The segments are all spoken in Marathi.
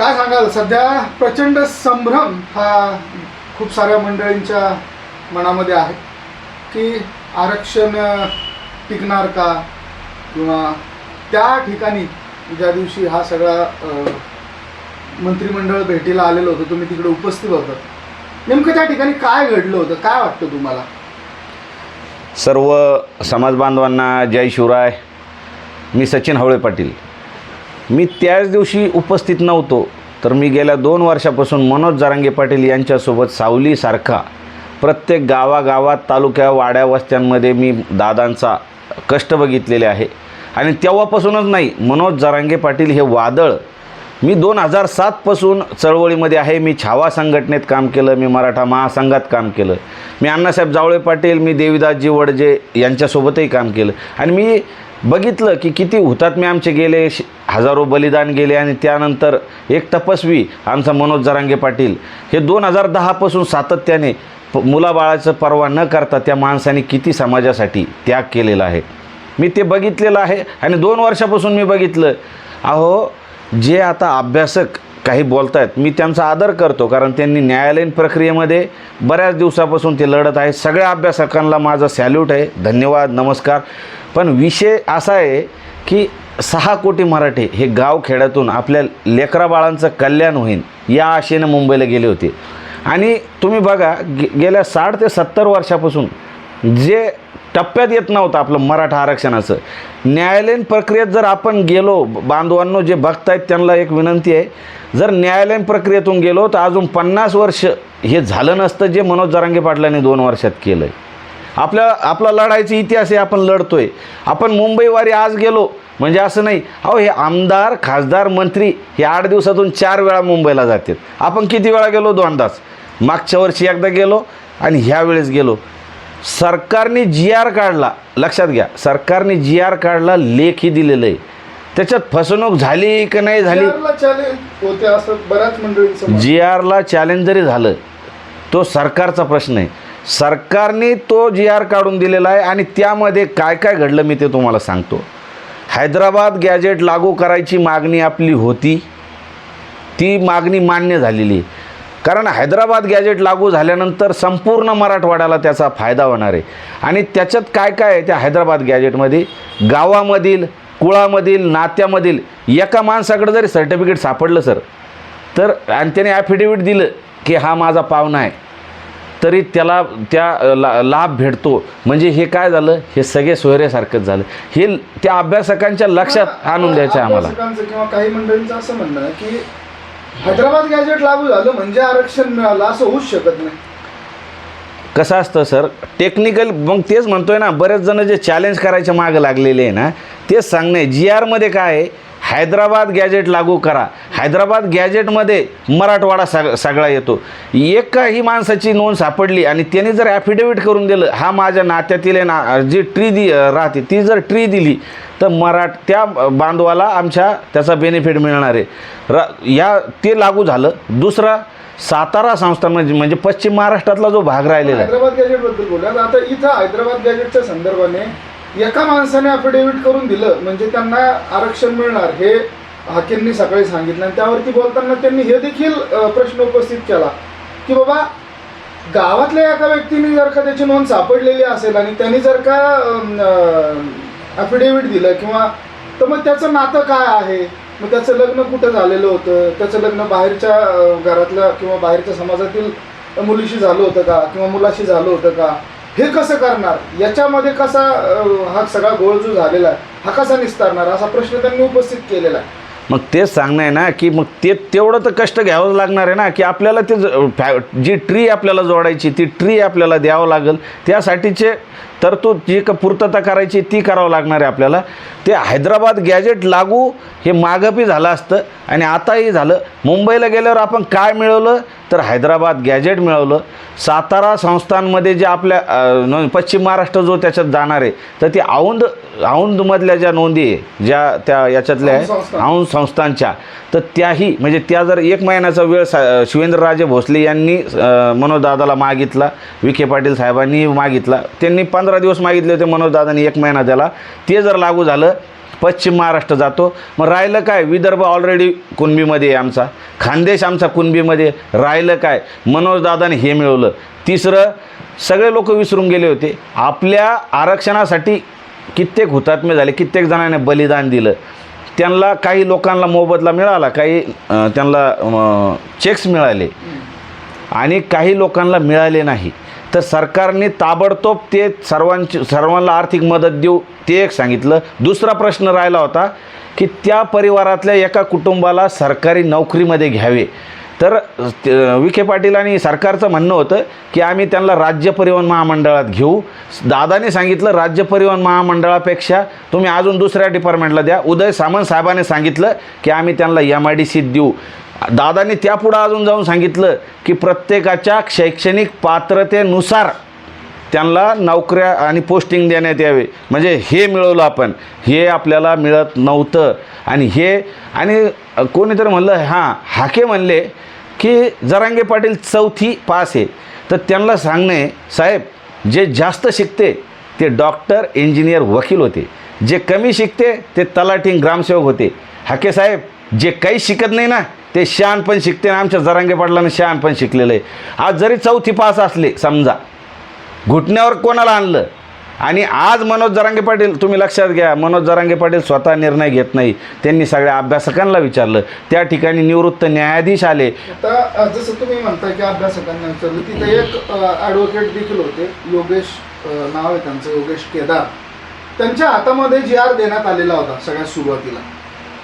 काय सांगाल? सध्या प्रचंड संभ्रम हा खूप साऱ्या मंडळींच्या मनामध्ये आहे की आरक्षण टिकणार का? किंवा त्या ठिकाणी ज्या दिवशी हा सगळा मंत्रिमंडळ भेटीला आलेलं होतं तुम्ही तिकडे उपस्थित होतं. नेमकं त्या ठिकाणी काय घडलं होतं? काय वाटतं तुम्हाला? सर्व समाज बांधवांना जय शिवराय. मी सचिन हवळे पाटील. मी त्याच दिवशी उपस्थित नव्हतो तर मी गेल्या दोन वर्षापासून मनोज जारांगे पाटील यांच्यासोबत सावलीसारखा प्रत्येक गावागावात तालुक्या वाड्या वस्त्यांमध्ये मी दादांचा कष्ट बघितलेले आहे. आणि तेव्हापासूनच नाही मनोज जारांगे पाटील हे वादळ मी दोन हजार सातपासून चळवळीमध्ये आहे. मी छावा संघटनेत काम केलं मी मराठा महासंघात काम केलं. मी अण्णासाहेब जावळे पाटील मी देवीदासजी वडजे यांच्यासोबतही काम केलं. आणि मी बघितलं की किती हुतात्मे आमचे गेले श- हजारो बलिदान गेले आणि त्यानंतर एक तपस्वी आमचा मनोज जरांगे पाटील. हे दोन हजार दहापासून सातत्याने प मुलाबाळाचं पर्वा न करता त्या माणसाने किती समाजासाठी त्याग केलेला आहे. मी ते बघितलेलं आहे आणि दोन वर्षापासून मी बघितलं. अहो जे आता अभ्यासक काही बोलत आहेत मी त्यांचा आदर करतो कारण त्यांनी न्यायालयीन प्रक्रियेमध्ये बऱ्याच दिवसापासून ते लढत आहे. सगळ्या अभ्यासकांना माझा सॅल्यूट आहे. धन्यवाद नमस्कार. पण विषय असा आहे की सहा कोटी मराठी हे गाव खेड्यातून आपल्या लेकरा बाळांचं कल्याण होईल या आशेनं मुंबईला गेले होते. आणि तुम्ही बघा गे गेल्या साठ ते सत्तर वर्षापासून जे टप्प्यात येत नव्हतं आपलं मराठा आरक्षणाचं. न्यायालयीन प्रक्रियेत जर आपण गेलो बांधवांनो जे बघतायत त्यांना एक विनंती आहे जर न्यायालयीन प्रक्रियेतून गेलो तर अजून पन्नास वर्ष हे झालं नसतं जे मनोज जरांगे पाटलांनी दोन वर्षात केलं आहे आपल्या आपला लढायचा इतिहास आहे आपण लढतो आहे आपण मुंबईवारी आज गेलो म्हणजे असं नाही अहो हे आमदार खासदार मंत्री हे आठ दिवसातून चार वेळा मुंबईला जातात. आपण किती वेळा गेलो? दोनदाच. मागच्या वर्षी एकदा गेलो आणि ह्यावेळेस गेलो. सरकारने जी आर काढला. लक्षात घ्या सरकारने जी आर काढला लेखही दिलेलं आहे. त्याच्यात फसवणूक झाली की नाही झाली? होते असं बऱ्याच. जी आरला चॅलेंज जरी झालं तो सरकारचा प्रश्न आहे. सरकारने तो जी आर काढून दिलेला आहे आणि त्यामध्ये काय काय घडलं मी ते तुम्हाला सांगतो. हैदराबाद गॅजेट लागू करायची मागणी आपली होती. ती मागणी मान्य झालेली आहे. कारण हैदराबाद गॅजेट लागू झाल्यानंतर संपूर्ण मराठवाड्याला त्याचा फायदा होणार आहे. आणि त्याच्यात काय काय आहे त्या हैदराबाद गॅजेटमध्ये गावामधील कुळामधील नात्यामधील एका माणसाकडे जरी सर्टिफिकेट सापडलं सर तर आणि त्याने ॲफिडेविट दिलं की हा माझा पाहुणा आहे तरी त्याला त्या ला लाभ भेटतो. म्हणजे हे काय झालं? हे सगळे सोयऱ्यासारखंच झालं. हे त्या अभ्यासकांच्या लक्षात आणून द्यायचं आहे आम्हाला. किंवा काही मंडळींचं असं म्हणणं की हैदराबाद गॅजेट लागू झालं म्हणजे आरक्षण मिळालं असं होऊच शकत नाही. कसं असतं सर? टेक्निकल मग तेच म्हणतोय ना बरेच जण जे चॅलेंज करायच्या मागं लागलेले आहे ना तेच सांगणे. जी आरमध्ये काय आहे? हैदराबाद गॅजेट लागू करा. हैदराबाद गॅजेटमध्ये मराठवाडा सग सगळा येतो. एकाही माणसाची नोंद सापडली आणि त्याने जर ॲफिडेविट करून दिलं हा माझ्या नात्यातील आहे ना जी ट्री दि राहते ती जर ट्री दिली तर मराठ त्या बांधवाला आमच्या त्याचा बेनिफिट मिळणार आहे. र या ते लागू झालं. दुसरा सातारा संस्थान म्हणजे म्हणजे पश्चिम महाराष्ट्रातला जो भाग राहिलेला आहे. हैदराबाद गॅजेटबद्दल आता इथं हैदराबाद गॅजेटच्या संदर्भाने एका माणसाने अफिडेव्हिट करून दिलं म्हणजे त्यांना आरक्षण मिळणार हे हाकेंनी सकाळी सांगितलं. आणि त्यावरती बोलताना त्यांनी हे देखील प्रश्न उपस्थित केला की बाबा गावातल्या एका व्यक्तीने जर का त्याची नोंद सापडलेली असेल आणि त्यांनी जर का अफिडेव्हिट दिलं किंवा तर मग त्याचं नातं काय आहे? मग त्याचं लग्न कुठं झालेलं होतं? त्याचं लग्न बाहेरच्या घरातल्या किंवा बाहेरच्या समाजातील मुलीशी झालं होतं का? किंवा मुलाशी झालं होतं का? हे कसं करणार? याच्यामध्ये कसा हा सगळा गोळ जो झालेला आहे हा कसा निस्तारणार? असा प्रश्न त्यांनी उपस्थित केलेला आहे. मग तेच सांगणं आहे ना की मग ते तेवढं तर कष्ट घ्यावंच लागणार आहे ना की आपल्याला ते ज- फॅ जी ट्री आपल्याला जोडायची ती ट्री आपल्याला द्यावं लागेल. त्यासाठीचे तरतूद जी का पूर्तता करायची ती करावं लागणार आहे आपल्याला. ते हैदराबाद गॅजेट लागू हे मागपी झालं असतं आणि आताही झालं. मुंबईला गेल्यावर आपण काय मिळवलं? तर हैदराबाद गॅजेट मिळवलं. सातारा संस्थांमध्ये जे आपल्या पश्चिम महाराष्ट्र जो त्याच्यात जाणार आहे तर ती औंध औंधमधल्या ज्या नोंदी आहे ज्या त्या याच्यातल्या औंध आहे. औंध संस्थांच्या तर त्याही म्हणजे त्या जर एक महिन्याचा वेळ सा शिवेंद्रराजे भोसले यांनी मनोजदादाला मागितला विखे पाटील साहेबांनी मागितला त्यांनी पंधरा पंधरा दिवस मागितले होते मनोजदादांनी एक महिना त्याला. ते जर लागू झालं पश्चिम महाराष्ट्र जातो. मग राहिलं काय? विदर्भ ऑलरेडी कुणबीमध्ये आहे आमचा. खानदेश आमचा कुणबीमध्ये. राहिलं काय? मनोजदादाने हे मिळवलं. तिसरं सगळे लोक विसरून गेले होते. आपल्या आरक्षणासाठी कित्येक हुतात्मे झाले कित्येक जणांनी बलिदान दिलं. त्यांना काही लोकांना मोबदला मिळाला काही त्यांना चेक्स मिळाले. आणि काही लोकांना मिळाले नाही. तर सरकारने ताबडतोब ते सर्वांची सर्वांना आर्थिक मदत देऊ ते एक सांगितलं. दुसरा प्रश्न राहिला होता की त्या परिवारातल्या एका कुटुंबाला सरकारी नोकरीमध्ये घ्यावे. तर विखे पाटील आणि सरकारचं म्हणणं होतं की आम्ही त्यांना राज्य परिवहन महामंडळात घेऊ. दादाने सांगितलं राज्य परिवहन महामंडळापेक्षा तुम्ही अजून दुसऱ्या डिपार्टमेंटला द्या. उदय सामंत साहेबाने सांगितलं की आम्ही त्यांना एम आय डी सीत देऊ. दादांनी त्यापुढं अजून जाऊन सांगितलं की प्रत्येकाच्या शैक्षणिक पात्रतेनुसार त्यांना नोकऱ्या आणि पोस्टिंग देण्यात यावे. म्हणजे हे मिळवलं आपण. हे आपल्याला मिळत नव्हतं. आणि हे आणि कोणीतरी म्हणलं हां हाके म्हणले की जरांगे पाटील चौथी पास आहे. तर त्यांना सांगणे साहेब जे जास्त शिकते ते डॉक्टर इंजिनियर वकील होते. जे कमी शिकते ते तलाठी ग्रामसेवक होते. हाके साहेब जे काही शिकत नाही ना ते शान पण शिकते आणि आमच्या जरांगे पाटलानं शान पण शिकलेलं आहे. आज जरी चौथी पास असले समजा घुटण्यावर कोणाला आणलं? आणि आज मनोज जरांगे पाटील तुम्ही लक्षात घ्या मनोज जरांगे पाटील स्वतः निर्णय घेत नाही. त्यांनी सगळ्या अभ्यासकांना विचारलं. त्या ठिकाणी निवृत्त न्यायाधीश आले. आता जसं तुम्ही म्हणता की अभ्यासकांना विचारलं तिथे एक ॲडव्होकेट देखील होते योगेश नाव आहे त्यांचं योगेश केदार. त्यांच्या हातामध्ये जी आर देण्यात आलेला होता सगळ्यात सुरुवातीला.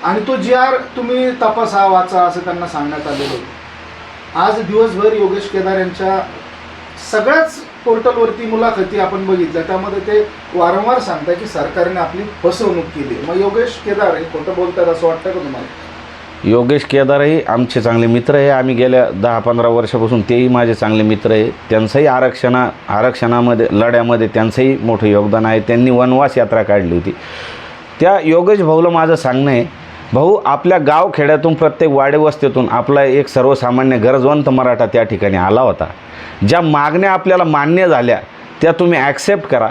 आणि तो जी आर तुम्ही तपासा वाचा असं त्यांना सांगण्यात आलेलं होतं. आज दिवसभर योगेश केदार यांच्या सगळ्याच पोर्टलवरती मुलाखती आपण बघितल्या. त्यामध्ये ते वारंवार सांगताय की सरकारने आपली फसवणूक केली मग योगेश केदार हे खोटं बोलतात असं वाटतं का तुम्हाला? योगेश केदारही आमचे चांगले मित्र आहे. आम्ही गेल्या दहा पंधरा वर्षापासून तेही माझे चांगले मित्र आहे. त्यांचंही आरक्षणा आरक्षणामध्ये लढ्यामध्ये त्यांचंही मोठं योगदान आहे. त्यांनी वनवास यात्रा काढली होती. त्या योगेश भाऊला माझं सांगणं आहे भाऊ आपल्या गाव खेड्यातून प्रत्येक वाडेवस्तीतून आपला एक सर्वसामान्य गरजवंत मराठा त्या ठिकाणी आला होता. ज्या मागण्या आपल्याला मान्य झाल्या त्या तुम्ही ॲक्सेप्ट करा.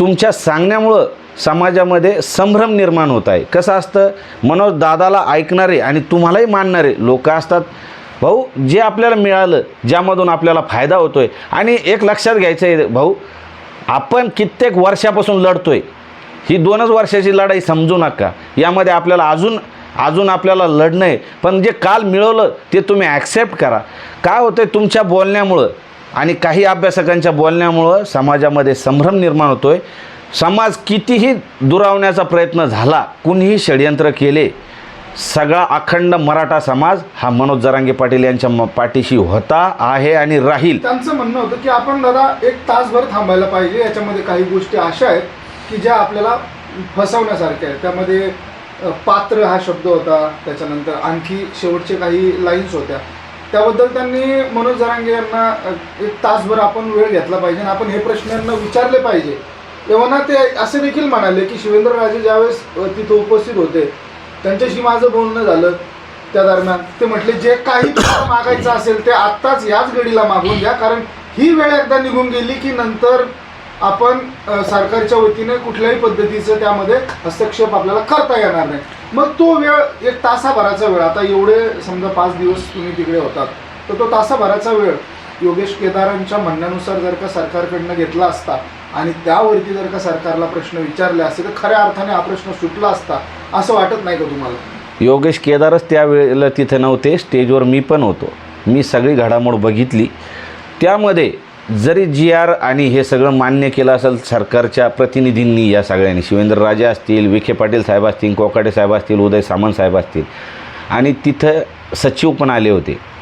तुमच्या सांगण्यामुळं समाजामध्ये संभ्रम निर्माण होत आहे. कसं असतं? मनोज दादाला ऐकणारे आणि तुम्हालाही मानणारे लोक असतात. भाऊ जे आपल्याला मिळालं ज्यामधून आपल्याला फायदा होतो आहे आणि एक लक्षात घ्यायचं आहे भाऊ आपण कित्येक वर्षापासून लढतो आहे ही दोनच वर्षाची लढाई समजू नका. यामध्ये आपल्याला अजून अजून आपल्याला लढणं आहे. पण जे काल मिळवलं ते तुम्ही ॲक्सेप्ट करा. काय होतं आहे तुमच्या बोलण्यामुळं आणि काही अभ्यासकांच्या बोलण्यामुळं समाजामध्ये संभ्रम निर्माण होतो आहे समाज कितीही दुरावण्याचा प्रयत्न झाला कुणीही षडयंत्र केले सगळा अखंड मराठा समाज हा मनोज जरांगे पाटील यांच्या म- पाठीशी होता आहे आणि राहील. त्यांचं म्हणणं होतं की आपण दादा एक तासभर थांबायला पाहिजे याच्यामध्ये काही गोष्टी अशा आहेत की ज्या आपल्याला फसवण्यासारख्या आहेत. त्यामध्ये पात्र हा शब्द होता त्याच्यानंतर आणखी शेवटचे काही लाईन्स होत्या. त्याबद्दल त्यांनी मनोज जरांगे यांना एक तासभर आपण वेळ घेतला पाहिजे आणि आपण हे प्रश्न यांना विचारले पाहिजे. तेव्हा ते असे देखील म्हणाले की शिवेंद्रराजे ज्यावेळेस तिथं उपस्थित होते त्यांच्याशी माझं बोलणं झालं. त्या दरम्यान ते म्हटले जे काही मागायचं असेल ते आत्ताच याच घडीला मागून घ्या कारण ही वेळ एकदा निघून गेली की नंतर आपण सरकारच्या वतीने कुठल्याही पद्धतीचं त्यामध्ये हस्तक्षेप आपल्याला करता येणार नाही. मग तो वेळ एक तासाभराचा वेळ आता एवढे समजा पाच दिवस तुम्ही तिकडे होतात तर तो तासाभराचा वेळ योगेश केदारांच्या म्हणण्यानुसार जर का सरकारकडनं घेतला असता आणि त्यावरती जर का सरकारला प्रश्न विचारले असते तर खऱ्या अर्थाने हा प्रश्न सुटला असता असं वाटत नाही का तुम्हाला? योगेश केदारच त्यावेळेला तिथे नव्हते स्टेजवर मी पण होतो. मी सगळी घडामोड बघितली. त्यामध्ये जरी जी आर आणि हे सगळं मान्य केलं असेल सरकारच्या प्रतिनिधींनी या सगळ्यांनी. शिवेंद्र राजा असतील विखे पाटील साहेब असतील कोकाटे साहेब असतील उदय सामंत साहेब असतील. आणि तिथं सचिव पण आले होते.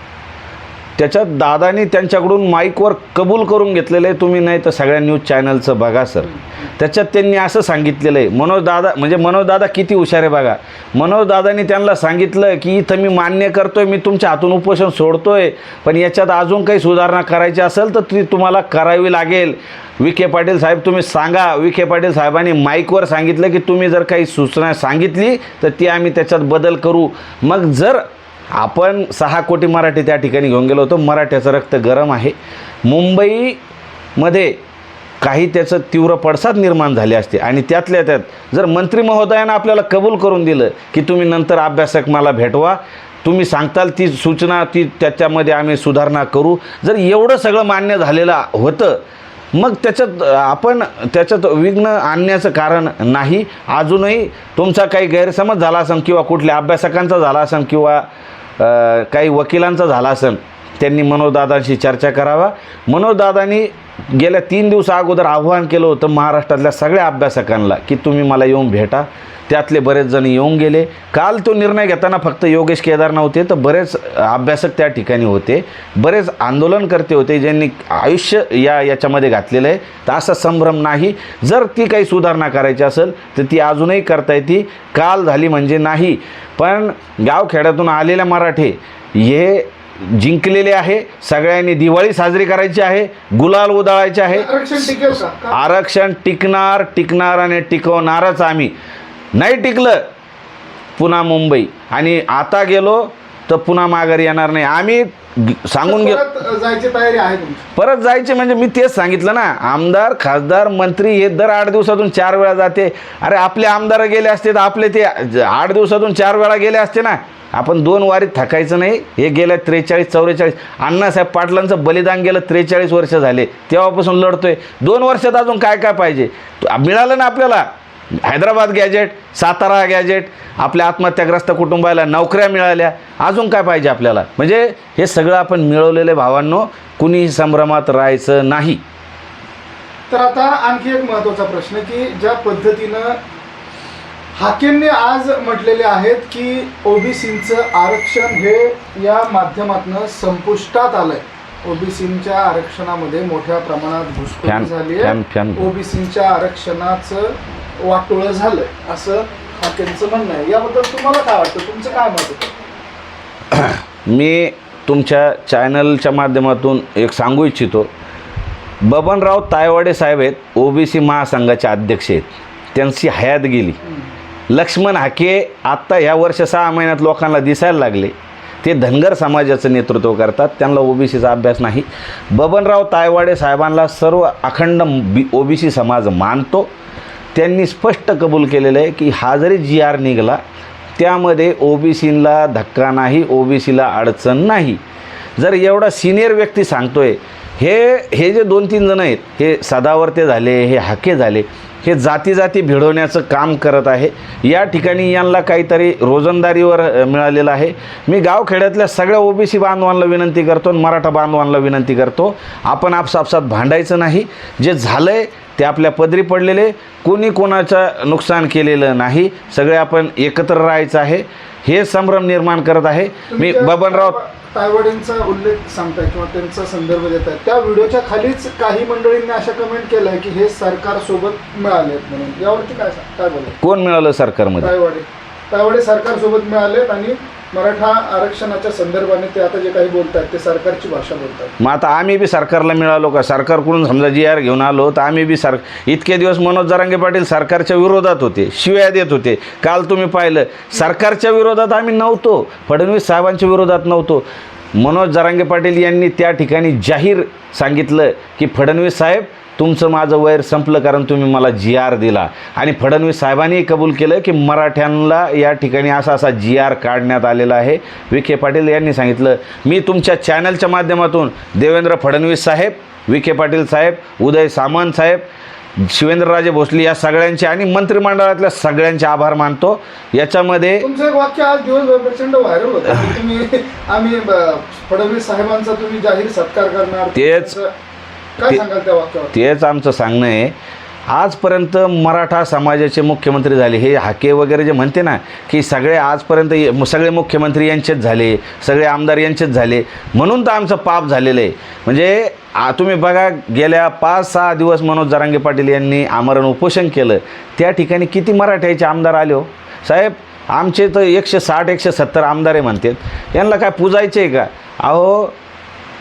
त्याच्यात दादानी त्यांच्याकडून माईकवर कबूल करून घेतलेलं आहे. तुम्ही नाही तर सगळ्या न्यूज चॅनलचं बघा सर. त्याच्यात त्यांनी असं सांगितलेलं आहे. मनोज दादा म्हणजे मनोज दादा किती हुशार आहे बघा. मनोज दादानी त्यांना सांगितलं की इथं मी मान्य करतोय मी तुमच्या हातून उपोषण सोडतोय पण याच्यात अजून काही सुधारणा करायची असेल तर ती तुम्हाला करावी लागेल. विखे पाटील साहेब तुम्ही सांगा. विखे पाटील साहेबांनी माईकवर सांगितलं की तुम्ही जर काही सूचना सांगितली तर ती आम्ही त्याच्यात बदल करू. मग जर आपण सहा कोटी मराठी त्या ठिकाणी घेऊन गेलो होतो. मराठ्याचं रक्त गरम आहे. मुंबईमध्ये काही त्याचं तीव्र पडसाद निर्माण झाले असते. आणि त्यातल्या त्यात जर मंत्री महोदयानं आपल्याला कबूल करून दिलं की तुम्ही नंतर अभ्यासक मला भेटवा तुम्ही सांगताल ती सूचना ती त्याच्यामध्ये आम्ही सुधारणा करू. जर एवढं सगळं मान्य झालेलं होतं मग त्याच्यात आपण त्याच्यात विघ्न आणण्याचं कारण नाही. अजूनही तुमचा काही गैरसमज झाला असेल किंवा कुठल्या अभ्यासकांचा झाला असेल किंवा काही वकिलांचा झाला असेल त्यांनी मनोजदादांशी चर्चा करावा. मनोजदादांनी गेल्या तीन दिवसा अगोदर आव्हान केलं होतं महाराष्ट्रातल्या सगळ्या अभ्यासकांना की तुम्ही मला येऊन भेटा. त्यातले बरेच जण येऊन गेले. काल तो निर्णय घेताना फक्त योगेश केदार नव्हते तर बरेच अभ्यासक त्या ठिकाणी होते. बरेच आंदोलनकर्ते होते ज्यांनी आयुष्य या याच्यामध्ये घातलेलं आहे. तर असा संभ्रम नाही. जर ती काही सुधारणा करायची असेल तर ती अजूनही करता येते. काल झाली म्हणजे नाही. पण गावखेड्यातून आलेल्या मराठे हे जिंकलेले आहे. सगळ्यांनी दिवाळी साजरी करायची आहे. गुलाल उधळायचे आहे. आरक्षण टिकणार टिकणार आणि टिकवणारच आम्ही. नाही टिकलं पुन्हा मुंबई. आणि आता गेलो तर पुन्हा माघारी येणार नाही. आम्ही सांगून गेलो. परत जायची तयारी आहे तुमची. परत जायचे म्हणजे मी तेच सांगितलं ना. आमदार खासदार मंत्री हे दर आठ दिवसातून चार वेळा जाते. अरे आपले आमदार गेले असते तर आपले ते आठ दिवसातून चार वेळा गेले असते ना. आपण दोन वारीत थकायचं नाही. हे गेल्या त्रेचाळीस चौवेचाळीस अण्णासाहेब पाटलांचं बलिदान गेलं त्रेचाळीस वर्ष झाले. तेव्हापासून लढतोय. दोन वर्षात अजून काय काय पाहिजे? मिळालं ना आपल्याला? हैदराबाद गॅजेट सातारा गॅजेट आपल्या आत्महत्याग्रस्त कुटुंबाला नोकऱ्या मिळाल्या. अजून काय पाहिजे आपल्याला? म्हणजे हे सगळं आपण मिळवलेले भावांनो कुणीही संभ्रमात राहायचं नाही. तर आता आणखी एक महत्त्वाचा प्रश्न की ज्या पद्धतीनं हाकेंनी आज म्हटलेले आहेत की ओबीसीचं आरक्षण हे या माध्यमातून संपुष्टात आलंय. ओबीसीच्या आरक्षणामध्ये मोठ्या प्रमाणात घुसखोरी झाली आहे. ओबीसीच्या आरक्षणाचं वाटोळं झालंय. असं हाकेंचं म्हणणं आहे. याबद्दल तुम्हाला काय वाटतं? तुमचं काय मत मी तुमच्या चॅनलच्या माध्यमातून एक सांगू इच्छितो. बबनराव तायवाडे साहेब आहेत ओबीसी महासंघाचे अध्यक्ष आहेत. त्यांची हयात गेली. लक्ष्मण हाके आत्ता ह्या वर्ष सहा महिन्यात लोकांना दिसायला लागले. ते धनगर समाजाचं नेतृत्व करतात. त्यांना ओबीसीचा अभ्यास नाही. बबनराव तायवाडे साहेबांना सर्व अखंड बी ओबीसी समाज मानतो. त्यांनी स्पष्ट कबूल केलेलं आहे की हा जरी जी आर निघाला त्यामध्ये ओबीसीला धक्का नाही ओबीसीला अडचण नाही. जर एवढा सिनियर व्यक्ती सांगतोय हे हे जे दोन तीन जण आहेत हे सदावर्ते झाले हे हाके झाले हे जाती जाती भिडवण्याचं काम करत आहे. या ठिकाणी यांना काहीतरी रोजंदारीवर मिळालेलं आहे. मी गावखेड्यातल्या सगळ्या ओबीसी बांधवांना विनंती करतो आणि मराठा बांधवांना विनंती करतो आपण आपसापसात भांडायचं नाही. जे झालं आहे ते आपल्या पदरी पडलेले कोणी कोणाचं नुकसान केलेलं नाही. सगळे आपण एकत्र राहायचं आहे. हे संभ्रम निर्माण करत आहे. मी बबनराव तायवा- तायवाडेंचा उल्लेख सांगताय किंवा त्यांचा संदर्भ देताय त्या व्हिडिओच्या खालीच काही मंडळींनी अशा कमेंट केलंय की हे सरकार सोबत मिळालेत म्हणून. यावरती काय काय बोलाय कोण मिळालं सरकारमध्ये? तायवाडे. तायवाडे सरकारसोबत मिळालेत आणि मराठा आरक्षणाच्या संदर्भाने ते आता जे काही बोलतात ते सरकारची भाषा बोलतात मग आता आम्ही बी सरकारला मिळालो का? सरकारकडून समजा जी आर घेऊन आलो तर आम्ही बी सर इतके दिवस मनोज जरांगे पाटील सरकारच्या विरोधात होते शिव्या देत होते. काल तुम्ही पाहिलं सरकारच्या विरोधात आम्ही नव्हतो फडणवीस साहेबांच्या विरोधात नव्हतो. मनोज जरांगे पाटील यांनी त्या ठिकाणी जाहीर सांगितलं की फडणवीस साहेब तुमचं माझं वैर संपलं कारण तुम्ही मला जी आर दिला. आणि फडणवीस साहेबांनी कबूल केलं की मराठ्यांना या ठिकाणी असा असा जी आर काढण्यात आलेला आहे. विखे पाटील यांनी सांगितलं. मी तुमच्या चॅनलच्या माध्यमातून देवेंद्र फडणवीस साहेब विखे पाटील साहेब उदय सामंत साहेब शिवेंद्रराजे भोसले या सगळ्यांचे आणि मंत्रिमंडळातल्या सगळ्यांचे आभार मानतो. याच्यामध्ये तुमचं एक वाक्य आज दिवसभर प्रचंड व्हायरल होतं. की तुम्ही आम्ही फडणवीस साहेबांचा तुम्ही जाहीर सत्कार करणार. तेच- काय ते- सांगाल त्या वाक्यावर? तेच आमचं सांगणं आहे. आजपर्यंत मराठा समाजाचे मुख्यमंत्री झाले. हे हाके वगैरे जे म्हणते ना की सगळे आजपर्यंत ये- सगळे मुख्यमंत्री यांचेच झाले सगळे आमदार यांचेच झाले. म्हणून तर आमचं पाप झालेलं आहे. म्हणजे आ- तुम्ही बघा गेल्या पाच सहा दिवस मनोज जरांगे पाटील यांनी आमरण उपोषण केलं. त्या ठिकाणी किती मराठ्याचे आमदार आले हो? साहेब आमचे तर एकशे साठ एकशे सत्तर आमदार आहे म्हणतात. यांना काय पुजायचे आहे का? अहो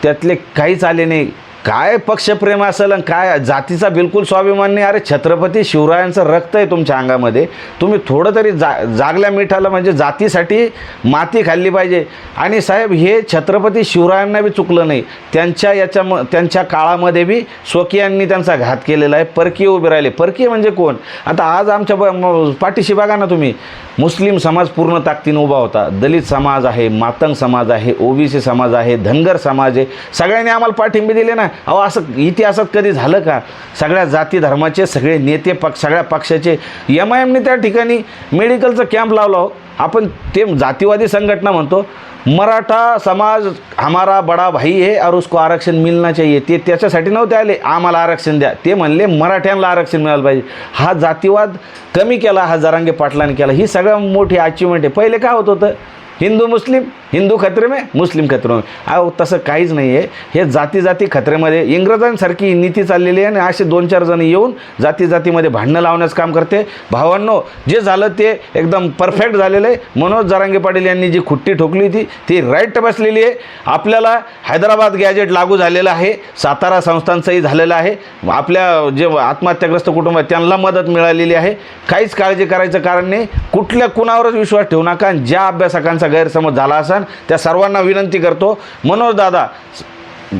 त्यातले काहीच आले नाही. काय पक्षप्रेम असेल आणि काय जातीचा बिलकुल स्वाभिमान नाही. अरे छत्रपती शिवरायांचं रक्त आहे तुमच्या अंगामध्ये. तुम्ही थोडं तरी जा जागल्या मिठाला म्हणजे जातीसाठी माती खाल्ली पाहिजे. आणि साहेब हे छत्रपती शिवरायांना बी चुकलं नाही. त्यांच्या याच्या म त्यांच्या काळामध्ये बी स्वकीयांनी त्यांचा घात केलेला आहे. परकीय उभे राहिले. परकीय म्हणजे कोण? आता आज आमच्या ब म- पाठीशी बघा ना तुम्ही. मुस्लिम समाज पूर्ण ताकदीनं उभा होता. दलित समाज आहे मातंग समाज आहे ओबीसी समाज आहे धनगर समाज आहे. सगळ्यांनी आम्हाला पाठिंबे दिले ना. अहो असं इतिहासात कधी झालं का? सगळ्या जाती धर्माचे सगळे नेते पक्ष सगळ्या पक्षाचे एम आय एमने त्या ठिकाणी मेडिकलचं कॅम्प लावला हो आपण ते जातीवादी संघटना म्हणतो. मराठा समाज हमारा बडा भाई है और उसको आरक्षण मिलना चाहिए. ते त्याच्यासाठी नव्हते आले. आम्हाला आरक्षण द्या. ते म्हणले मराठ्यांना आरक्षण मिळालं पाहिजे. हा जातीवाद कमी केला हा जरांगे पाटलांनी केला. ही सगळ्यात मोठी अचिव्हमेंट आहे. पहिले काय होत होतं? हिंदू मुस्लिम हिंदू खत्रे में मुस्लिम खत्रे में. अहो तसं काहीच नाही आहे हे जाती जाती खत्रेमध्ये इंग्रजांसारखी नीती चाललेली आहे आणि असे दोन चार जण येऊन जाती जातीमध्ये भांडणं लावण्याचं काम करते. भावांनो जे झालं ते एकदम परफेक्ट झालेलं आहे. मनोज जरांगे पाटील यांनी जी खुट्टी ठोकली होती ती राईट बसलेली आहे. आपल्याला हैदराबाद गॅजेट लागू झालेलं आहे. सातारा संस्थांचंही झालेलं आहे. आपल्या जे आत्महत्याग्रस्त कुटुंब आहे त्यांना मदत मिळालेली आहे. काहीच काळजी करायचं कारण नाही. कुठल्या कुणावरच विश्वास ठेवू नका. ज्या अभ्यासकांचा गैरसमज झाला असेल त्या सर्वांना विनंती करतो. मनोज दादा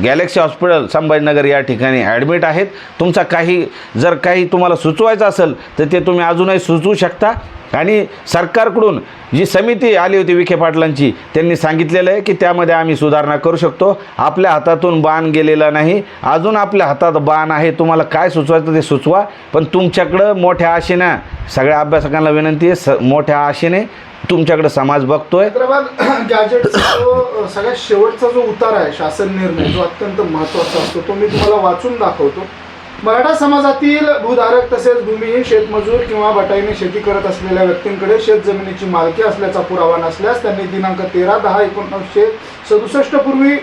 गॅलेक्सी हॉस्पिटल संभाजीनगर या ठिकाणी ॲडमिट आहेत. तुमचा काही जर काही तुम्हाला सुचवायचं असेल तर ते तुम्ही अजूनही सुचवू शकता. आणि सरकारकडून जी समिती आली होती विखे पाटलांची त्यांनी सांगितलेलं आहे की त्यामध्ये आम्ही सुधारणा करू शकतो. आपल्या हातातून बाण गेलेला नाही. अजून आपल्या हातात बाण आहे तुम्हाला काय सुचवायचं ते सुचवा. पण तुमच्याकडं मोठ्या आशेनं सगळ्या अभ्यासकांना विनंती आहे स मोठ्या आशेने तुमच्याकडे समाज बघतोय. हैदराबाद गॅजेटचा जो सगळ्यात शेवटचा जो उतार आहे शासन निर्णय जो अत्यंत महत्त्वाचा असतो तो मी तुम्हाला वाचून दाखवतो. मराठा समाजातील भूधारक तसेच भूमिहीन शेतमजूर किंवा बटाईने शेती करत असलेल्या व्यक्तींकडे शेत जमिनीची मालकी असल्याचा पुरावा नसल्यास त्यांनी दिनांक तेरा दहा एकोणीसशे सदुसष्ट पूर्वी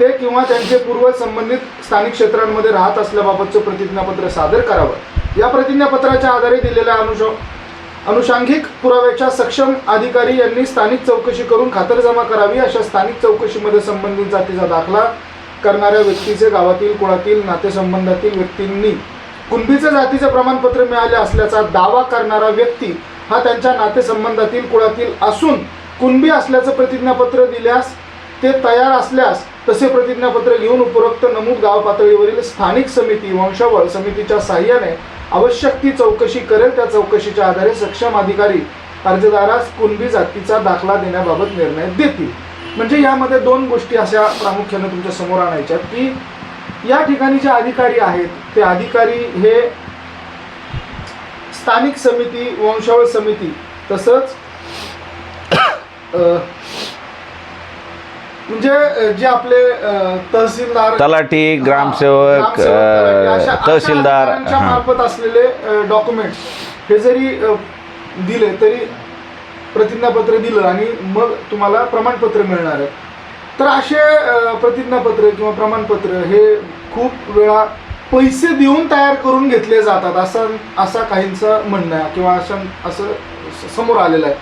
ते किंवा त्यांचे पूर्वज संबंधित स्थानिक क्षेत्रांमध्ये राहत असल्याबाबतचं प्रतिज्ञापत्र सादर करावं. या प्रतिज्ञापत्राच्या आधारे दिलेल्या अनुष अनुषांगिक पुराव्याच्या सक्षम अधिकारी यांनी स्थानिक चौकशी करून खातरजमा करावी अशा स्थानिक चौकशीमध्ये संबंधित जातीचा दाखला करणाऱ्या व्यक्तीचे गावातील कुळातील नातेसंबंधातील व्यक्तींनी कुणबीचे जातीचे प्रमाणपत्र मिळाले असल्याचा दावा करणारा व्यक्ती हा त्यांच्या नातेसंबंधातील कुळातील असून कुणबी असल्याचं प्रतिज्ञापत्र दिल्यास ते तयार असल्यास तसे प्रतिज्ञापत्र घेऊन उपरोक्त नमूद गाव पातळीवरील स्थानिक समिती वंशावळ समितीच्या साह्याने आवश्यक ती चौकशी करेल त्या चौकशीच्या आधारे सक्षम अधिकारी अर्जदारास कुणबी जातीचा दाखला देण्याबाबत निर्णय देतील. म्हणजे यामध्ये दोन गोष्टी अशा प्रामुख्याने तुमच्यासमोर आणायच्या की या ठिकाणी जे अधिकारी आहेत ते अधिकारी हे स्थानिक समिती वंशावळ समिती तसंच म्हणजे जे आपले तहसीलदार तलाठी ग्रामसेवक तहसीलदार मार्फत असलेले डॉक्युमेंट्स हे जरी दिले तरी प्रतिज्ञापत्र दिलं आणि मग तुम्हाला प्रमाणपत्र मिळणार आहे. तर असे प्रतिज्ञापत्र किंवा प्रमाणपत्र हे खूप वेळा पैसे देऊन तयार करून घेतले जातात असं असा काहींचं म्हणणं आहे किंवा असं असं समोर आलेलं आहे.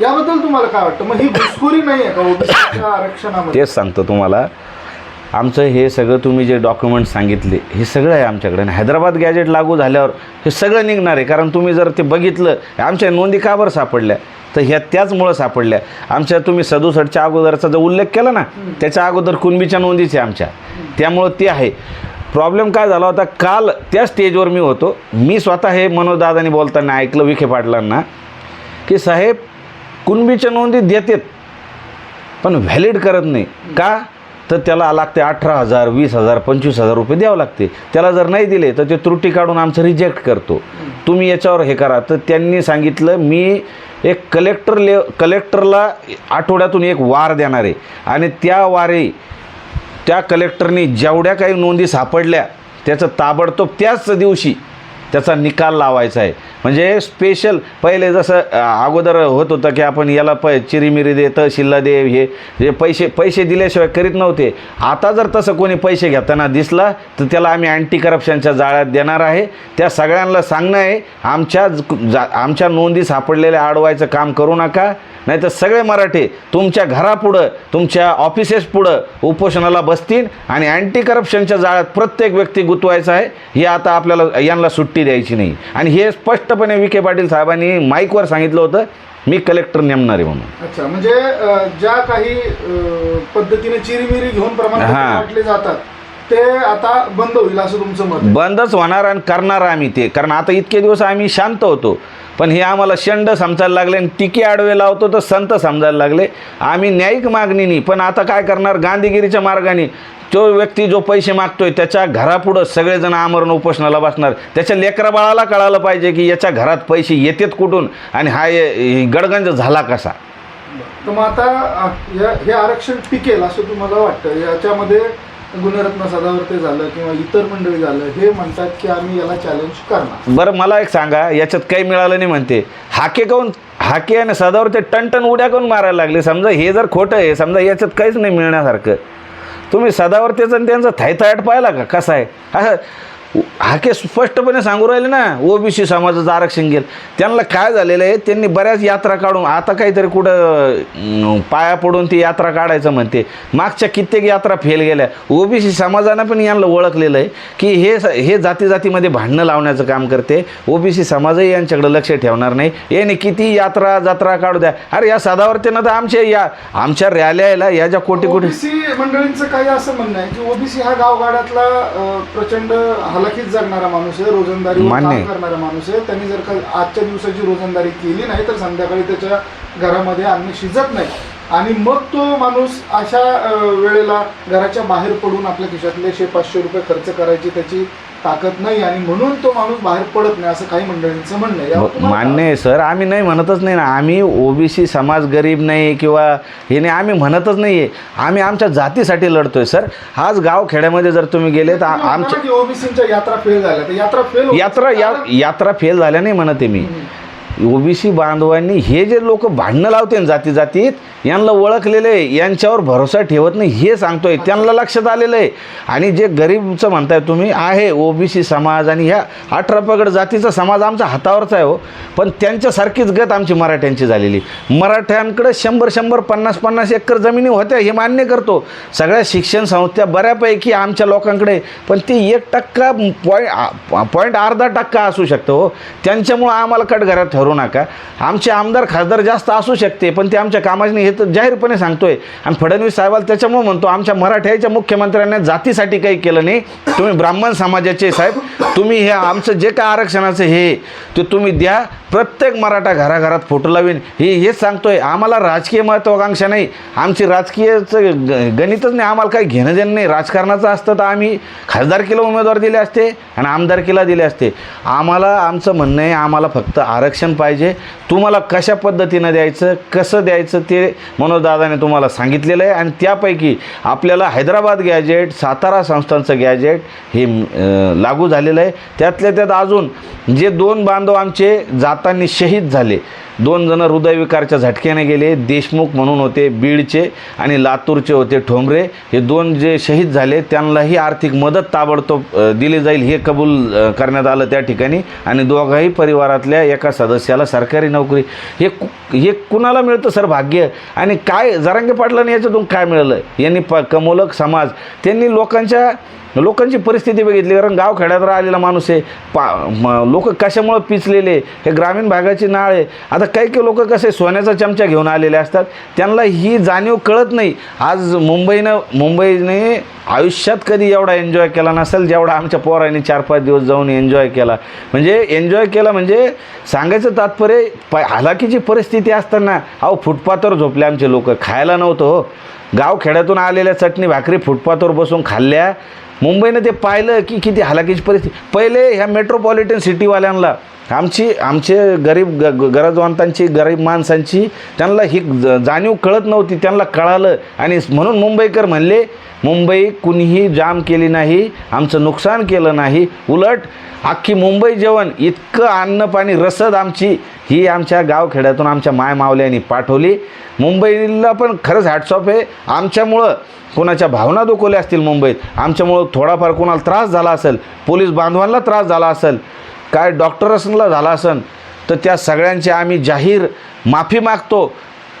याबद्दल तुम्हाला काय वाटतं? मग ही घुसखोरी नाही आहे का? ओबीसीच्या आरक्षणामध्ये? तेच सांगतो तुम्हाला. आमचं हे सगळं तुम्ही जे डॉक्युमेंट सांगितले हे सगळं आहे आमच्याकडे. आणि हैदराबाद गॅजेट लागू झाल्यावर हे सगळं निघणार आहे. कारण तुम्ही जर ते बघितलं आमच्या नोंदी का बरं सापडल्या? तर ह्या त्याचमुळं सापडल्या. आमच्या तुम्ही सदुसष्टच्या अगोदरचा जो उल्लेख केला ना त्याच्या अगोदर कुणबीच्या नोंदीच आहे आमच्या. त्यामुळं ते आहे. प्रॉब्लेम काय झाला होता? काल त्या स्टेजवर मी होतो. मी स्वतः हे मनोजदादांनी बोलताना ऐकलं विखे पाटलांना की साहेब कुणबीच्या नोंदी देतात पण व्हॅलिड करत नाही. का? तर त्याला लागते अठरा हजार वीस हजार पंचवीस हजार रुपये द्यावं लागते. त्याला जर नाही दिले तर ते त्रुटी काढून आमचं रिजेक्ट करतो. तुम्ही याच्यावर हे करा. तर त्यांनी सांगितलं मी एक कलेक्टर ले कलेक्टरला आठवड्यातून एक वार देणार आहे. आणि त्या वारे त्या कलेक्टरनी जेवढ्या काही नोंदी सापडल्या त्याचं ताबडतोब त्याच दिवशी त्याचा निकाल लावायचा आहे. म्हणजे स्पेशल पहिले जसं अगोदर होत होतं की आपण याला प चिरीमिरी दे तहसीलला दे हे जे पैसे पैसे दिल्याशिवाय करीत नव्हते. आता जर तसं कोणी पैसे घेताना दिसला तर त्याला आम्ही अँटी करप्शनच्या जाळ्यात देणार आहे. त्या सगळ्यांना सांगणं आहे आमच्या जा आमच्या नोंदी सापडलेल्या अडवायचं काम करू नका. नाही तर सगळे मराठे तुमच्या घरापुढं तुमच्या ऑफिसेस पुढं उपोषणाला बसतील आणि अँटी करप्शनच्या जाळ्यात प्रत्येक व्यक्ती गुंतवायचा आहे. हे आता आपल्याला यांना सुट्टी द्यायची नाही. आणि हे स्पष्ट स्पष्टपणे विखे पाटील साहेबांनी माईकवर सांगितलं होतं मी कलेक्टर नेमणार आहे म्हणून. अच्छा म्हणजे अ, ज्या काही अ, पद्धतीने चिरीमिरी घेऊन प्रमाणपत्र हां. वाटले जातात ते आता बंद होईल असं तुमचं मत आहे. बंदच होणार आणि करणार आम्ही ते. कारण आता इतके दिवस आम्ही शांत होतो. पण हे आम्हाला शंड समजायला लागले आणि टिके आडवे लावतो तर संत समजायला लागले. आम्ही न्यायिक मागणीनी पण आता काय करणार? गांधीगिरीच्या मार्गाने तो व्यक्ती जो पैसे मागतोय त्याच्या घरापुढं सगळेजण आमरण उपोषणाला बसणार. त्याच्या लेकरा बाळाला कळालं पाहिजे की याच्या घरात पैसे येतात कुठून आणि हा गडगंज झाला कसा? तर मग आता हे आरक्षण टिकेल असं तुम्हाला वाटतं. याच्यामध्ये गुणरत्न सदावर्ते झालं किंवा इतर मंडळी झालं हे म्हणतात की आम्ही याला चॅलेंज करणार. बरं मला एक सांगा. याच्यात काही मिळालं नाही म्हणते. हाके काऊन हाके आणि सदावर ते टणटण उड्या काऊन मारायला लागले? समजा हे जर खोटं आहे समजा याच्यात काहीच नाही मिळण्यासारखं. तुम्ही सदावर आणि त्यांचा थायथायट पाहिला का? कसा आहे? असं हाके स्पष्टपणे सांगू राहिले ना ओबीसी समाजाचं आरक्षण गेल त्यांना काय झालेलं आहे त्यांनी बऱ्याच यात्रा काढून आता काहीतरी कुठं पाया पडून ती यात्रा काढायचं म्हणते. मागच्या कित्येक यात्रा फेल गेल्या. ओबीसी समाजानं पण यांना ओळखलेलं आहे की हे स- हे जाती जातीमध्ये भांडणं लावण्याचं काम करते. ओबीसी समाजही यांच्याकडे लक्ष ठेवणार नाही. याने किती यात्रा जत्रा काढू द्या. अरे या सदावर्तीनं तर आमच्या या आमच्या रॅल्याला या ज्या कोटी कोटी मंडळींचं काही असं म्हणणं आहे की ओबीसी हा गावगाड्यातला प्रचंड हलाखीत जगणारा माणूस आहे रोजंदारी मान्य काम आहे. करणारा माणूस आहे त्यांनी जर का आजच्या दिवसाची रोजंदारी केली नाही तर संध्याकाळी त्याच्या घरामध्ये अन्न शिजत नाही आणि मग तो माणूस अशा अ, वेळेला घराच्या बाहेर पडून आपल्या खिशातले शे पाचशे रुपये खर्च करायची त्याची ताकद नाही आणि म्हणून तो माणूस बाहेर पडत नाही असं काही मंडळींचं म्हणणं आहे. यावर तुम्हाला काय मान्य आहे सर. आम्ही नाही म्हणतच नाही ना. आम्ही ओबीसी समाज गरीब नाही किंवा हे नाही. आम्ही म्हणतच नाही आहे आम्ही आमच्या जातीसाठी लढतोय सर. आज गाव खेड्यामध्ये जर तुम्ही गेले तर आ- आमच्या ओबीसीच्या यात्रा फेल झाल्या तर यात्रा फेल यात्रा या यात्रा फेल झाल्या नाही म्हणत आहे मी ओबीसी बांधवांनी हे जे लोक भांडणं लावते जाती जातीत यांना ओळखलेलं आहे यांच्यावर भरोसा ठेवत नाही हे सांगतोय त्यांना लक्षात आलेलं आहे. आणि जे गरीबचं म्हणताय तुम्ही आहे ओबीसी समाज आणि ह्या अठरा पगड जातीचा समाज आमचा हातावरचा आहे हो. पण त्यांच्यासारखीच गत आमची मराठ्यांची झालेली. मराठ्यांकडे शंभर शंभर पन्नास पन्नास एकर जमिनी होत्या हे मान्य करतो. सगळ्या शिक्षण संस्था बऱ्यापैकी आमच्या लोकांकडे पण ती एक टक्का पॉईंट पॉईंट अर्धा टक्का असू शकतो हो. त्यांच्यामुळं आम्हाला कटघरात धरू नका. आमचे आमदार खासदार जास्त असू शकते पण ते आमच्या कामाचे नाही हे तर जाहीरपणे सांगतोय. आणि फडणवीस साहेबाला त्याच्यामुळे म्हणतो आमच्या मराठ्याच्या मुख्यमंत्र्यांनी जातीसाठी काही केलं नाही. तुम्ही ब्राह्मण समाजाचे साहेब तुम्ही हे आमचं जे काय आरक्षणाचं हे ते तुम्ही द्या. प्रत्येक मराठा घराघरात फोटो लावीन. हे हेच सांगतोय. आम्हाला राजकीय महत्त्वाकांक्षा नाही. आमची राजकीयचं ग- गणितच नाही. आम्हाला काही घेणं देणं नाही. राजकारणाचं असतं तर आम्ही खासदारकीला उमेदवार दिले असते आणि आमदारकीला दिले असते. आम्हाला आमचं म्हणणं आहे आम्हाला फक्त आरक्षण पाहिजे. तुम्हाला कशा पद्धतीनं द्यायचं कसं द्यायचं ते मनोजदादाने तुम्हाला सांगितलेलं आहे. आणि त्यापैकी आपल्याला हैदराबाद गॅजेट सातारा संस्थांचं गॅजेट हे लागू झालेलं आहे. त्यातल्या त्यात अजून जे दोन बांधव आमचे जातानी शहीद झाले. दोन जण हृदयविकारच्या झटक्याने गेले. देशमुख म्हणून होते बीडचे आणि लातूरचे होते ठोंबरे. हे दोन जे शहीद झाले त्यांनाही आर्थिक मदत ताबडतोब दिली जाईल हे कबूल करण्यात आलं त्या ठिकाणी. आणि दोघाही परिवारातल्या एका सदस्याला सरकारी नोकरी. हे कु- हे कुणाला मिळतं सर भाग्य? आणि काय जरांगे पाटलांनी याच्यातून काय मिळालं? यांनी प कमोलक समाज. त्यांनी लोकांच्या लोकांची परिस्थिती बघितली कारण गावखेड्यात राहिलेला माणूस आहे. पा लोक कशामुळं पिचलेले हे ग्रामीण भागाची नाळ आहे. आता काही काही लोक कसे सोन्याचा चमचा घेऊन आलेले असतात त्यांना ही जाणीव कळत नाही. आज मुंबईनं मुंबईने आयुष्यात कधी एवढा एन्जॉय केला नसेल जेवढा आमच्या पोरांनी चार पाच दिवस जाऊन एन्जॉय केला. म्हणजे एन्जॉय केला म्हणजे सांगायचं तात्पर्य प हालाकीची परिस्थिती असताना अहो फुटपाथवर झोपले आमचे लोक. खायला नव्हतं हो. गावखेड्यातून आलेल्या चटणी भाकरी फुटपाथवर बसून खाल्ल्या मुंबईनं ते पाहिलं की किती हालाकीची परिस्थिती. पहिले ह्या मेट्रोपॉलिटन सिटीवाल्यांना आमची आमचे गरीब ग गरजवंतांची गरीब माणसांची त्यांना ही ज- जाणीव कळत नव्हती त्यांना कळालं. आणि म्हणून मुंबईकर म्हणले मुंबई कुणीही जाम केली नाही आमचं नुकसान केलं नाही. उलट अख्खी मुंबई जेवण इतकं अन्न पाणी रसद आमची ही आमच्या गावखेड्यातून आमच्या मायमावल्यांनी पाठवली. मुंबईला पण खरंच हॅटसॉप आहे. आमच्यामुळं कोणाच्या भावना दुखवल्या असतील मुंबईत. आमच्यामुळं थोडाफार कोणाला त्रास झाला असेल पोलीस बांधवांना त्रास झाला असेल काय डॉक्टर असनला झाला असन तर त्या सगळ्यांची आम्ही जाहीर माफी मागतो.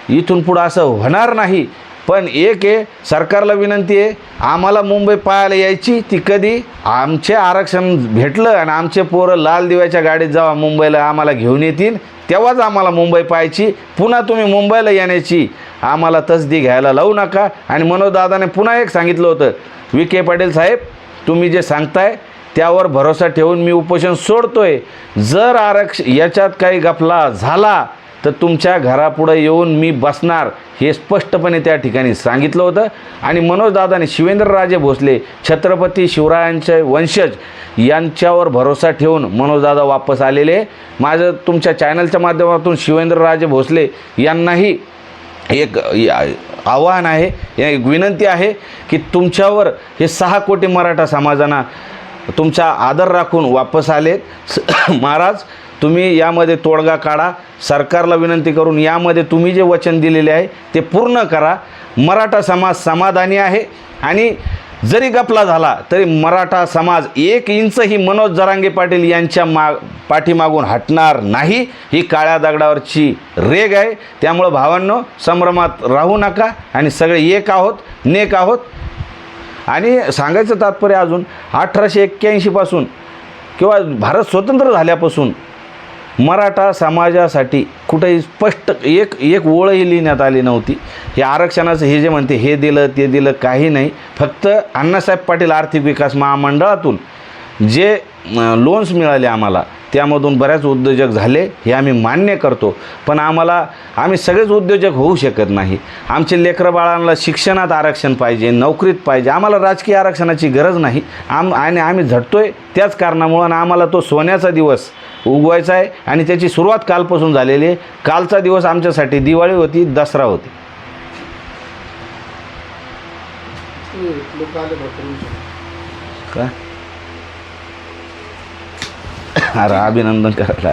इथून पुढं असं होणार नाही. पण एक आहे सरकारला विनंती आहे आम्हाला मुंबई पाहायला यायची ती कधी आमचे आरक्षण भेटलं आणि आमचे पोरं लाल दिव्याच्या गाडीत जावा मुंबईला आम्हाला घेऊन येतील तेव्हाच आम्हाला मुंबई पाहायची. पुन्हा तुम्ही मुंबईला येण्याची आम्हाला तसदी घ्यायला लावू नका. आणि मनोजदादाने पुन्हा एक सांगितलं होतं विखे पाटील साहेब तुम्ही जे सांगताय त्यावर भरोसा ठेवून मी उपोषण सोडतोय. जर आरक्ष याच्यात काही गफला झाला तर तुमच्या घरापुढं येऊन मी बसणार हे स्पष्टपणे त्या ठिकाणी सांगितलं होतं. आणि मनोजदादाने शिवेंद्रराजे भोसले छत्रपती शिवरायांचे वंशज यांच्यावर भरोसा ठेवून मनोजदादा वापस आलेले. माझं तुमच्या चॅनलच्या माध्यमातून शिवेंद्रराजे भोसले यांनाही एक आव्हान आहे या- एक विनंती आहे की तुमच्यावर हे सहा कोटी मराठा समाजांना तुमचा आदर राखून वापस आले महाराज तुम्ही यामध्ये तोडगा काढा. सरकारला विनंती करून यामध्ये तुम्ही जे वचन दिलेले आहे ते पूर्ण करा. मराठा समाज समाधानी आहे. आणि जरी गपला झाला तरी मराठा समाज एक इंचही मनोज जरांगे पाटील यांच्या मा पाठीमागून हटणार नाही. ही काळ्या दगडावरची रेग आहे. त्यामुळं भावांनो संभ्रमात राहू नका. आणि सगळे एक आहोत नेक आहोत. आणि सांगायचं तात्पर्य अजून अठराशे एक्क्याऐंशीपासून किंवा भारत स्वतंत्र झाल्यापासून मराठा समाजासाठी कुठेही स्पष्ट एक एक ओळही लिहिण्यात आली नव्हती. हे आरक्षणाचं हे जे म्हणते हे दिलं ते दिलं काही नाही. फक्त अण्णासाहेब पाटील आर्थिक विकास महामंडळातून जे लोन्स मिळाले आम्हाला त्यामधून बऱ्याच उद्योजक झाले हे आम्ही मान्य करतो. पण आम्हाला आम्ही सगळेच उद्योजक होऊ शकत नाही. आमचे लेकरं बाळांना शिक्षणात आरक्षण पाहिजे नोकरीत पाहिजे. आम्हाला राजकीय आरक्षणाची गरज नाही. आम आणि आम्ही झटतोय त्याच कारणामुळं आणि आम्हाला तो सोन्याचा दिवस उगवायचा आहे आणि त्याची सुरुवात कालपासून झालेली आहे. कालचा दिवस आमच्यासाठी दिवाळी होती दसरा होती. का अरे अभिनंदन करायला